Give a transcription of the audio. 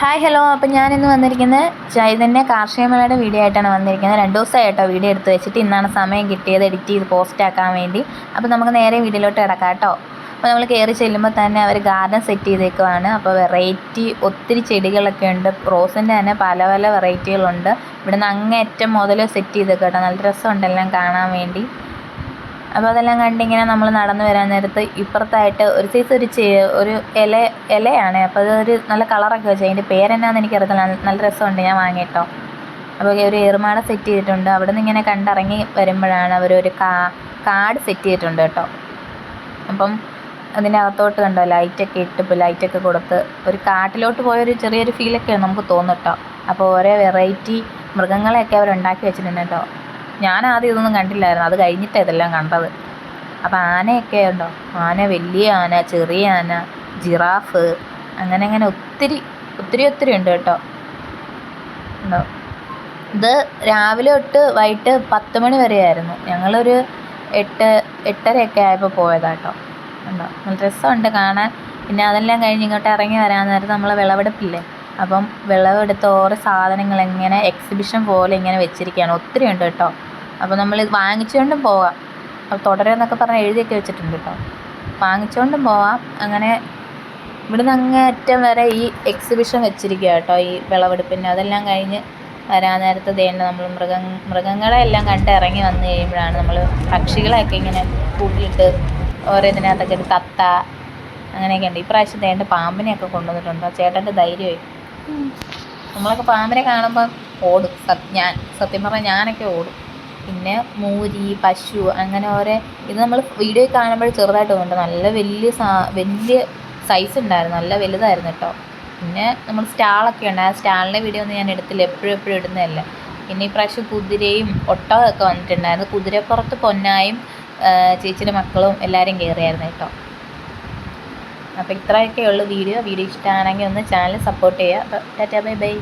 Hi hello അപ്പം ഞാനിന്ന് വന്നിരിക്കുന്നത് ചൈതന്യ കാർഷിക മേളയുടെ വീഡിയോ ആയിട്ടാണ് വന്നിരിക്കുന്നത്. രണ്ട് ദിവസമായിട്ടോ വീഡിയോ എടുത്ത് വെച്ചിട്ട് ഇന്നാണ് സമയം കിട്ടിയത് എഡിറ്റ് ചെയ്ത് പോസ്റ്റ് ആക്കാൻ വേണ്ടി. അപ്പോൾ നമുക്ക് നേരെ വീഡിയോയിലോട്ട് ഇടക്കാം കേട്ടോ. അപ്പോൾ നമ്മൾ കയറി ചെല്ലുമ്പോൾ തന്നെ അവർ ഗാർഡൻ സെറ്റ് ചെയ്തേക്കുവാണ്. അപ്പോൾ വെറൈറ്റി ഒത്തിരി ചെടികളൊക്കെ ഉണ്ട്. റോസിന്റെ തന്നെ പല പല വെറൈറ്റികളുണ്ട് ഇവിടുന്ന് അങ്ങേറ്റം മുതൽ സെറ്റ് ചെയ്തേക്കും കേട്ടോ. നല്ല രസമുണ്ട് എല്ലാം കാണാൻ വേണ്ടി. അപ്പോൾ അതെല്ലാം കണ്ടിങ്ങനെ നമ്മൾ നടന്നു വരാൻ നേരത്ത് ഇപ്പുറത്തായിട്ട് ഒരു സൈസ് ഒരു ഒരു ഇല ഇലയാണ്. അപ്പോൾ അതൊരു നല്ല കളറൊക്കെ വെച്ചാൽ അതിന്റെ പേരെന്നാന്ന് എനിക്കറിയത്തില്ല. നല്ല രസമുണ്ട്. ഞാൻ വാങ്ങിയിട്ടോ അപ്പോൾ ഒരു ഏറുമാട സെറ്റ് ചെയ്തിട്ടുണ്ട്. അവിടെ നിന്ന് ഇങ്ങനെ കണ്ടിറങ്ങി വരുമ്പോഴാണ് അവരൊരു കാ കാർഡ് സെറ്റ് ചെയ്തിട്ടുണ്ട് കേട്ടോ. അപ്പം അതിന്റെ അകത്തോട്ട് കണ്ടോ ലൈറ്റൊക്കെ ഇട്ട് ഇപ്പോൾ ലൈറ്റൊക്കെ കൊടുത്ത് ഒരു കാട്ടിലോട്ട് പോയൊരു ചെറിയൊരു ഫീലൊക്കെയാണ് നമുക്ക് തോന്നും കേട്ടോ. അപ്പോൾ ഓരോ വെറൈറ്റി മൃഗങ്ങളെയൊക്കെ അവർ ഉണ്ടാക്കി വെച്ചിട്ടുണ്ട് കേട്ടോ. ഞാൻ ആദ്യം ഇതൊന്നും കണ്ടില്ലായിരുന്നു. അത് കഴിഞ്ഞിട്ടാണ് ഇതെല്ലാം കണ്ടത്. അപ്പോൾ ആനയൊക്കെ ഉണ്ടോ? ആന വലിയ ആന ചെറിയ ആന ജിറാഫ് അങ്ങനെ അങ്ങനെ ഒത്തിരി ഒത്തിരി ഒത്തിരി ഉണ്ട് കേട്ടോ. ഉണ്ടോ? ഇത് രാവിലെ തൊട്ട് വൈകിട്ട് പത്ത് മണി വരെയായിരുന്നു. ഞങ്ങളൊരു എട്ട് എട്ടരയൊക്കെ ആയപ്പോൾ പോയതാട്ടോ ഉണ്ടോ? നല്ല രസമുണ്ട് കാണാൻ. പിന്നെ അതെല്ലാം കഴിഞ്ഞ് ഇങ്ങോട്ട് ഇറങ്ങി വരാൻ നേരത്ത് നമ്മൾ വിളവെടുപ്പില്ലേ? അപ്പം വിളവെടുത്ത ഓരോ സാധനങ്ങൾ എങ്ങനെ എക്സിബിഷൻ പോലെ ഇങ്ങനെ വെച്ചിരിക്കുകയാണ്. ഒത്തിരി ഉണ്ട് കേട്ടോ. അപ്പോൾ നമ്മൾ ഇത് വാങ്ങിച്ചുകൊണ്ടും പോവാം. അപ്പോൾ തുടരുമെന്നൊക്കെ പറഞ്ഞ് എഴുതിയൊക്കെ വെച്ചിട്ടുണ്ട് കേട്ടോ വാങ്ങിച്ചുകൊണ്ടും പോവാം. അങ്ങനെ ഇവിടുന്ന് അങ്ങേ അറ്റം വരെ ഈ എക്സിബിഷൻ വെച്ചിരിക്കുക കേട്ടോ ഈ വിളവെടുപ്പിന്റെ അതെല്ലാം കഴിഞ്ഞ് വരാൻ നേരത്ത് ദേണ്ട നമ്മൾ മൃഗ മൃഗങ്ങളെ എല്ലാം കണ്ട് ഇറങ്ങി വന്നു കഴിയുമ്പോഴാണ് നമ്മൾ പക്ഷികളെയൊക്കെ ഇങ്ങനെ കൂട്ടിയിട്ട് ഓരോ ഇതിനകത്തൊക്കെ ഒരു തത്ത അങ്ങനെയൊക്കെ ഉണ്ട് ഇപ്രാവശ്യം ദേണ്ട പാമ്പിനെയൊക്കെ കൊണ്ടുവന്നിട്ടുണ്ട്. ആ ചേട്ടന്റെ ധൈര്യമായി നമ്മളൊക്കെ പാമ്പിനെ കാണുമ്പോൾ ഓടും. ഞാൻ സത്യം പറഞ്ഞാൽ ഞാനൊക്കെ ഓടും. പിന്നെ മൂരി പശു അങ്ങനെ ഓരോ ഇത് നമ്മൾ വീഡിയോ കാണുമ്പോൾ ചെറുതായിട്ട് തോന്നുന്നുണ്ട് നല്ല വലിയ സാ വലിയ സൈസ് ഉണ്ടായിരുന്നു. നല്ല വലുതായിരുന്നു കേട്ടോ പിന്നെ നമ്മൾ സ്റ്റാളൊക്കെ ഉണ്ട്. ആ സ്റ്റാളിന്റെ വീഡിയോ ഒന്നും ഞാൻ എടുത്തില്ല. എപ്പോഴും എപ്പോഴും ഇടുന്നതല്ല. പിന്നെ ഈ പ്രാവശ്യം കുതിരയും ഒട്ടകമൊക്കെ വന്നിട്ടുണ്ടായിരുന്നു. കുതിരപ്പുറത്ത് പൊന്നായും ചേച്ചിയുടെ മക്കളും എല്ലാവരും കയറിയായിരുന്നു കേട്ടോ അപ്പോൾ ഇത്രയൊക്കെ ഉള്ളൂ വീഡിയോ. വീഡിയോ ഇഷ്ടമാണെങ്കിൽ ഒന്ന് ചാനൽ സപ്പോർട്ട് ചെയ്യുക. അപ്പോൾ ടാറ്റാ ബൈ ബൈ.